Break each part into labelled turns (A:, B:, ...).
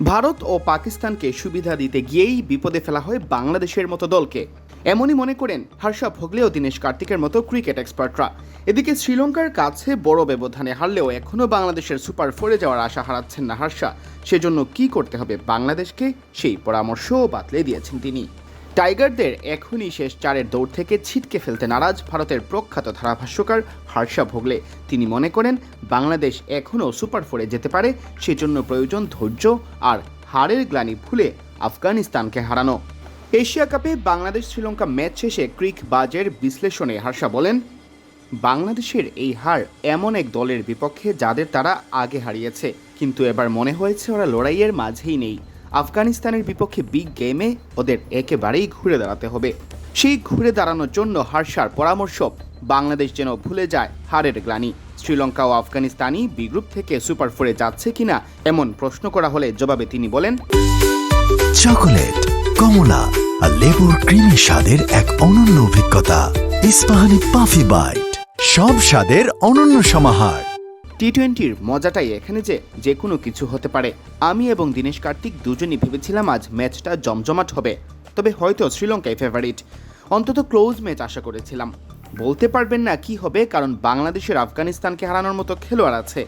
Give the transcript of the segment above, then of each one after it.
A: ভারত ও পাকিস্তানকে সুবিধা দিতে গিয়েই বিপদে ফেলা হয় বাংলাদেশের মতো দলকে। এমনই মনে করেন হর্ষা ভোগলে ও দীনেশ কার্তিকের মতো ক্রিকেট এক্সপার্টরা। এদিকে শ্রীলঙ্কার কাছে বড় ব্যবধানে হারলেও এখনও বাংলাদেশের সুপার ফোরে যাওয়ার আশা হারাচ্ছেন না হর্ষা সেজন্য কি করতে হবে বাংলাদেশকে? সেই পরামর্শও বাতলে দিয়েছেন তিনি। টাইগারদের এখনই শেষ চারের দৌড় থেকে ছিটকে ফেলতে নারাজ ভারতের প্রখ্যাত ধারাভাষ্যকার হর্ষা ভোগলে। তিনি মনে করেন, বাংলাদেশ এখনও সুপার ফোরে যেতে পারে, সেজন্য প্রয়োজন ধৈর্য আর হারের গ্লানি ভুলে আফগানিস্তানকে হারানো। এশিয়া কাপে বাংলাদেশ শ্রীলঙ্কা ম্যাচ শেষে ক্রিক বাজের বিশ্লেষণে হর্ষা বলেন, বাংলাদেশের এই হার এমন এক দলের বিপক্ষে যাদের তারা আগে হারিয়েছে, কিন্তু এবার মনে হয়েছে ওরা লড়াইয়ের মাঝেই নেই। আফগানিস্তানের বিপক্ষে বিগ গেমে ওদের একেবারেই ঘুরে দাঁড়াতে হবে। সেই ঘুরে দাঁড়ানোর জন্য হার্ষার পরামর্শ, বাংলাদেশ যেন ভুলে যায় হারের গ্লানি। শ্রীলঙ্কা ও আফগানিস্তানই বি গ্রুপ থেকে সুপার ফোরে যাচ্ছে কিনা এমন প্রশ্ন করা হলে জবাবে তিনি বলেন,
B: চকোলেট, কমলা আর লেবুর ক্রিমি স্বাদের এক অনন্য অভিজ্ঞতা, ইস্পাহানি পাফি বাইট। সব স্বাদের অনন্য সমাহার।
A: টি টোয়েন্টির মজাটাই এখানে যে যে কোনো কিছু হতে পারে। আমি এবং দীনেশ কার্তিক দুজনই ভেবেছিলাম আজ ম্যাচটা জমজমাট হবে, তবে হয়তো শ্রীলঙ্কাই ফেভারিট অন্তত ক্লোজ ম্যাচ আশা করেছিলাম। বলতে পারবেন না কি হবে, কারণ বাংলাদেশের আফগানিস্তানকে হারানোর মতো খেলোয়াড় আছে।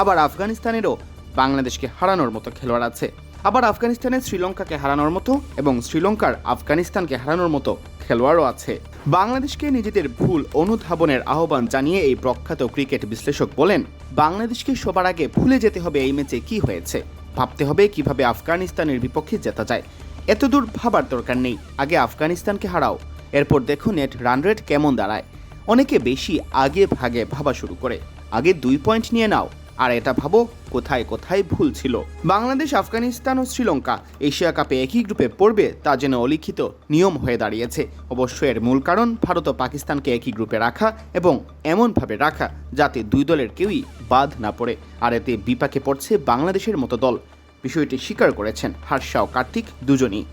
A: আবার আফগানিস্তানেরও বাংলাদেশকে হারানোর মতো খেলোয়াড় আছে। আবার আফগানিস্তানের শ্রীলঙ্কাকে হারানোর মতো এবং শ্রীলঙ্কার আফগানিস্তানকে হারানোর মতো খেলোয়াড়ও আছে। বাংলাদেশকে নিজেদের ভুল অনুধাবনের আহ্বান জানিয়ে এই প্রখ্যাত ক্রিকেট বিশ্লেষক বলেন, বাংলাদেশকে সবার আগে ভুলে যেতে হবে এই ম্যাচে কি হয়েছে। ভাবতে হবে কীভাবে আফগানিস্তানের বিপক্ষে জেতা যায়। এত দূর ভাবার দরকার নেই। আগে আফগানিস্তানকে হারাও। এরপর দেখো নেট রান রেট কেমন দাঁড়ায়। অনেকে বেশি আগে ভাগে ভাবা শুরু করে। আগে দুই পয়েন্ট নিয়ে নাও। আর এটা ভাবো, কোথায় কোথায় ভুল ছিল। বাংলাদেশ, আফগানিস্তান ও শ্রীলঙ্কা এশিয়া কাপে একই গ্রুপে পড়বে তা যেন অলিখিত নিয়ম হয়ে দাঁড়িয়েছে। অবশ্য এর মূল কারণ ভারত ও পাকিস্তানকে একই গ্রুপে রাখা এবং এমনভাবে রাখা যাতে দুই দলের কেউই বাদ না পড়ে। আর এতে বিপাকে পড়ছে বাংলাদেশের মতো দল। বিষয়টি স্বীকার করেছেন হার্ষা ও কার্তিক দুজনই।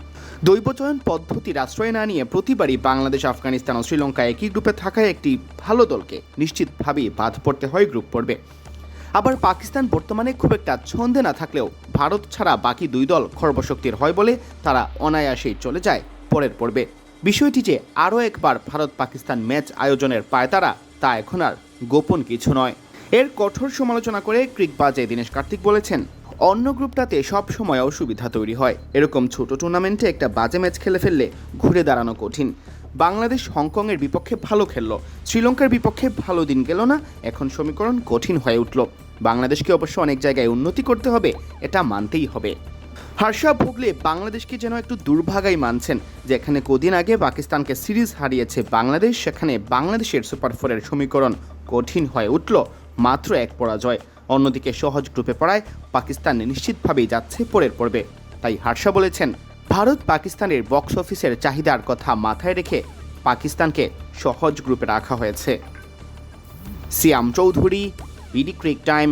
A: দৈবচয়ন পদ্ধতির আশ্রয় না নিয়ে প্রতিবারই বাংলাদেশ, আফগানিস্তান ও শ্রীলঙ্কা একই গ্রুপে থাকায় একটি ভালো দলকে নিশ্চিতভাবেই বাদ পড়তে হয়, গ্রুপ পর্বে আবার পাকিস্তান বর্তমানে খুব একটা ছন্দে না থাকলেও ভারত ছাড়া বাকি দুই দল খর্বশক্তির হয় বলে তারা অনায়াসেই চলে যায় পরের পর্বে। বিষয়টি যে আরও একবার ভারত পাকিস্তান ম্যাচ আয়োজনের পায়তারা তা এখন আর গোপন কিছু নয়। এর কঠোর সমালোচনা করে ক্রিকবাজে দীনেশ কার্তিক বলেছেন, অন্য গ্রুপটাতে সব সময় অসুবিধা তৈরি হয়। এরকম ছোট টুর্নামেন্টে একটা বাজে ম্যাচ খেলে ফেললে ঘুরে দাঁড়ানো কঠিন। বাংলাদেশ হংকংয়ের বিপক্ষে ভালো খেললো। শ্রীলঙ্কার বিপক্ষে ভালো দিন গেল না, এখন সমীকরণ কঠিন হয়ে উঠল। বাংলাদেশকে অবশ্য অনেক জায়গায় উন্নতি করতে হবে, এটা মানতেই হবে। হার্ষা ভোগলে বাংলাদেশকে যেন একটু দুর্ভাগাই মানছেন। যেখানে কদিন আগে পাকিস্তানকে সিরিজ হারিয়েছে বাংলাদেশ, সেখানে বাংলাদেশের সুপার ফোরের সমীকরণ কঠিন হয়ে উঠল, মাত্র এক পরাজয়। অন্যদিকে সহজ গ্রুপে পড়ায় পাকিস্তান নিশ্চিতভাবেই যাচ্ছে পরের পর্বে। তাই হার্ষা বলেছেন ভারত পাকিস্তানের বক্স অফিসের চাহিদার কথা মাথায় রেখে পাকিস্তানকে সহজ গ্রুপে রাখা হয়েছে। Siam Chowdhury, BD Cric Time